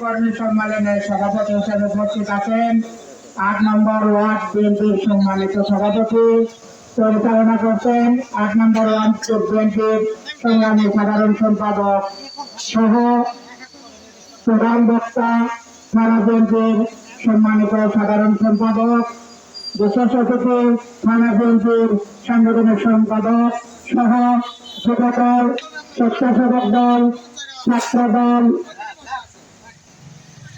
কর্মী সম্মেলনের সভাপতি হিসেবে উপস্থিত আছেন আট নম্বর ওয়ার্ড বিএনপির সম্মানিত সভাপতি। পরিচালনা করছেন আট নম্বর ওয়ার্ড বিএনপির সংগ্রামী সাধারণ সম্পাদক সহ প্রধান বক্তা থানা বিএনপির সম্মানিত সাধারণ সম্পাদক বিশেষ অতিথি থানা বিএনপির সাংগঠনিক সম্পাদক সহ যুবদল স্বেচ্ছাসেবক দল ছাত্র দল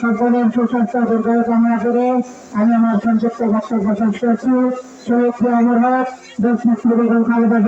সকলের সুস্বাস্থ্য দীর্ঘায়ু কামনা করে আমি আমার সংক্ষিপ্ত বক্তব্য শেষ করছি। শহীদ আমার হক দেশ নেত্রী বেগম খালেদা